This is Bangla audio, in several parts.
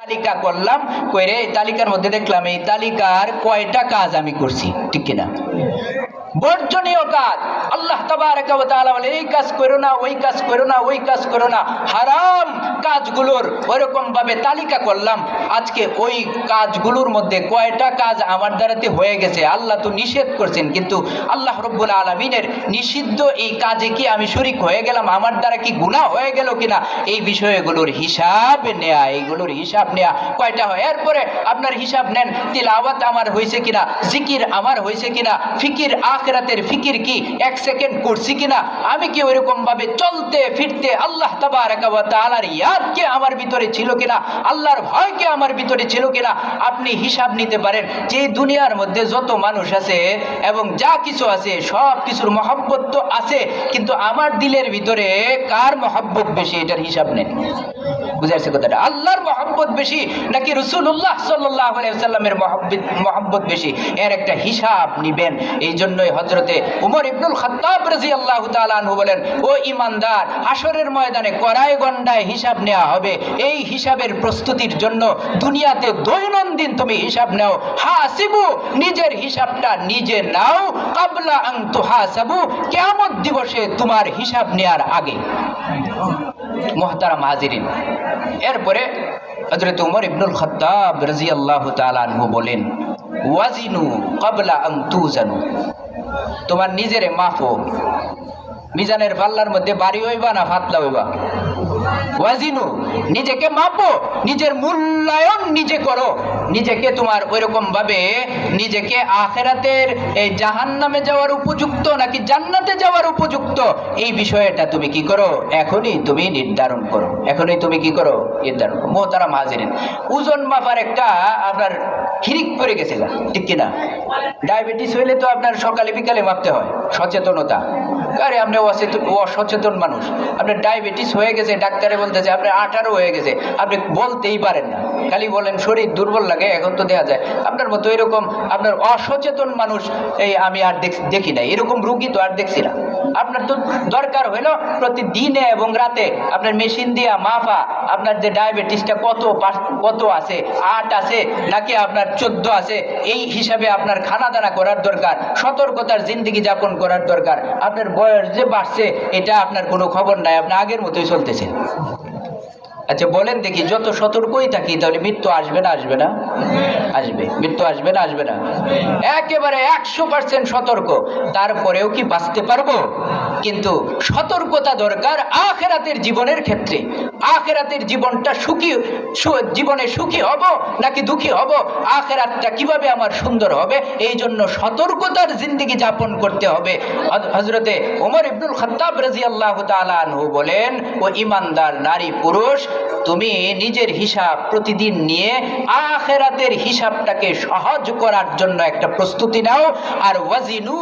তালিকা করলাম করে এই তালিকার মধ্যে দেখলাম এই তালিকার কয়টা কাজ আমি করছি, ঠিক কিনা? বর্জনীয় কাজ। আল্লাহ বলে এই কাজ করো না, ওই কাজ করো না, ওই কাজ করো না। হারাম কাজগুলোর ওইরকম ভাবে তালিকা করলাম। আজকে ওই কাজগুলোর মধ্যে কয়টা কাজ আমার দ্বারাতে হয়ে গেছে, আল্লাহ তো নিষেধ করছেন। কিন্তু আল্লাহ রব্বুল আলমিনের নিষিদ্ধ এই কাজে কি আমি শরিক হয়ে গেলাম? আমার দ্বারা কি গুনাহ হয়ে গেল কিনা? এই বিষয়গুলোর হিসাব নেয়া, এইগুলোর হিসাব নেয়া। কয়টা হয়? এরপরে আপনার হিসাব নেন, তিলাওয়াত আমার হয়েছে কিনা, জিকির আমার হয়েছে কিনা, ফিকির আখরাতের ফিকির কি? এক সেকেন্ড করছি কিনা? আমি কি ওইরকম ভাবে চলতে, ফিরতে আল্লাহ তাবারাকা ওয়া ইয়াদ কি আমার ভিতরে ছিল কিনা? আল্লাহর ভয় কি আমার ভিতরে ছিল কিনা? আপনি হিসাব নিতে পারেন যে দুনিয়ার মধ্যে যত মানুষ আছে এবং যা কিছু আছে, সব কিছুর মহব্বত তো আছে, কিন্তু আমার দিলের ভিতরে কার মহব্বত বেশি? এটার হিসাব নেন। বুঝাইছে কথাটা? আল্লাহর মহব্বত বেশি নাকি রসুল্লাহ সাল্লাহ সাল্লামের মহব্বত বেশি? এর একটা হিসাব নিবেন। এই জন্যই হজরতে উমর ইবনুল খত্তাব রাজি আল্লাহ তালু বলেন, ও ইমানদার হাসরের ময়দানে কড়াই গন্ডায় হিসাব নেওয়া হবে। এই হিসাবের প্রস্তুতির জন্য দুনিয়াতে দৈনন্দিন তুমি হিসাব নাও। হাসিবু, নিজের হিসাবটা নিজে নাও। কাবলা আং তু হাসাবু কেমন দিবসে তোমার হিসাব নেয়ার আগে। মোহতারাম হাজিরিন, এরপরে হজরত উমর ইবনুল খত্তাব রাজি আল্লাহ তালু বলেন, ওয়াজিনু কবলা আং তু জানু। তোমার নিজেরে মাফো মিজানের পাল্লার মধ্যে বাড়ি হইবা না ফাতলা হইবা? ওয়াজিনু, নিজেকে মাপো, নিজের মূল্যায়ন নিজে করো। নিজেকে তোমার ওইরকম ভাবে নিজেকে আখেরাতের এই জাহান নামে যাওয়ার উপযুক্ত নাকি জান্নাতে যাওয়ার উপযুক্ত এই বিষয়টা তুমি কি করো? এখনই তুমি নির্ধারণ করো। এখনই তুমি কি করো? নির্ধারণ করো। মোহতারা মাহাজিরিন ওজন মাপার একটা আপনার হিরিক পড়ে গেছে গা, ঠিক কিনা? ডায়াবেটিস হইলে তো আপনার সকালে বিকালে মাপতে হয় সচেতনতা। আরে আপনি অসচেতন মানুষ। আপনার ডায়াবেটিস হয়ে গেছে, ডাক্তারে বলতেছে আপনার আঠারো হয়ে গেছে, আপনি বলতেই পারেন না। খালি বলেন, শরীর দুর্বল লাগে, এখন তো দেখা যায়। আপনার মতো এরকম আপনার অসচেতন মানুষ, এই আমি আর দেখি না এরকম রুগী তো আর দেখছি না। আপনার তো দরকার হইল প্রতিদিনে এবং রাতে আপনার মেশিন দিয়া মাফা আপনার যে ডায়াবেটিসটা কত কত আছে, আট আছে, নাকি আপনার চোদ্দ আছে, এই হিসাবে আপনার খানা দানা করার দরকার, সতর্কতার জিন্দগি যাপন করার দরকার। আপনার বয়স যে বাড়ছে, এটা আপনার কোনো খবর নাই, আপনি আগের মতোই চলতেছে আচ্ছা বলেন দেখি, যত সতর্কই থাকি, তাহলে মৃত্যু আসবে না আসবে না? আসবে। মৃত্যু আসবে না আসবে না? একেবারে একশো পার্সেন্ট সতর্ক। তারপরেও কি বাঁচতে পারব? কিন্তু সতর্কতা দরকার আখেরাতের জীবনের ক্ষেত্রে। আখেরাতের জীবনটা সুখী জীবনে সুখী হব নাকি দুঃখী হব? আখেরাতটা কীভাবে আমার সুন্দর হবে? এই জন্য সতর্কতার জিন্দগি যাপন করতে হবে। হজরতে ওমর ইবনুল খত্তাব রাজি আল্লাহ তালু বলেন, ও ইমানদার নারী পুরুষ, তুমি নিজের হিসাব প্রতিদিন নিয়ে আখেরাতের হিসাবটাকে সহজ করার জন্য একটা প্রস্তুতি নাও। আর ওয়াজিনু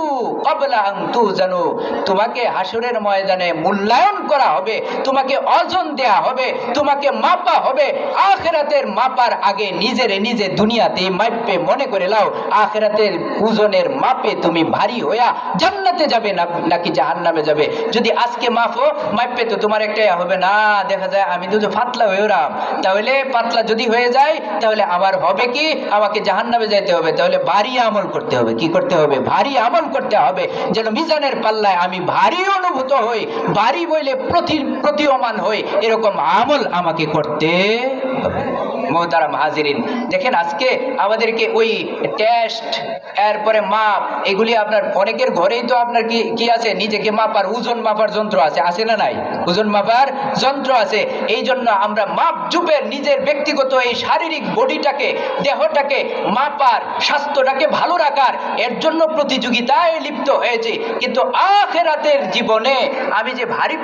কবলা আন্তু জানু তোমাকে হাসুরের ময়দানে মূল্যায়ন করা হবে, তোমাকে অজন দেয়া হবে, তোমাকে মাপা হবে। আখেরাতের মাপার আগে নিজেরে নিজে দুনিয়াতে মাপে মনে করে লাও, আখেরাতের ওজনের মাপে তুমি ভারী হইয়া জান্নাতে যাবে নাকি জাহান্নামে যাবে। যদি আজকে মাপো মাপে তো তোমার একটাই হবে না। দেখা যায় আমি তো হয়ে রাম তাহলে পাতলা যদি হয়ে যায়, তাহলে আমার হবে কি? আমাকে জাহান্নামে যাইতে হবে। তাহলে ভারী আমল করতে হবে। কি করতে হবে? ভারী আমল করতে হবে। যেন মিজানের পাল্লায় আমি ভারী অনুভূত হই বারি বইলে প্রতি প্রতীয়মান হই এরকম আমল আমাকে করতে মোহতারাম হাজিরিন। দেখেন আজকে আমাদেরকে ওই টেস্ট এরপরে মাপ এগুলি আপনার অনেকের ঘরেই তো আপনার কি কি আছে? নিজেকে মাপার, ওজন মাপার যন্ত্র আছে। আছে না নাই? ওজন মাপার যন্ত্র আছে। এই জন্য আমরা মাপ জুপের নিজের ব্যক্তিগত এই শারীরিক বডিটাকে, দেহটাকে মাপার, স্বাস্থ্যটাকে ভালো রাখার, এর জন্য প্রতিযোগিতায় লিপ্ত হয়েছে। কিন্তু আখেরাতের জীবনে আমি যে ভারী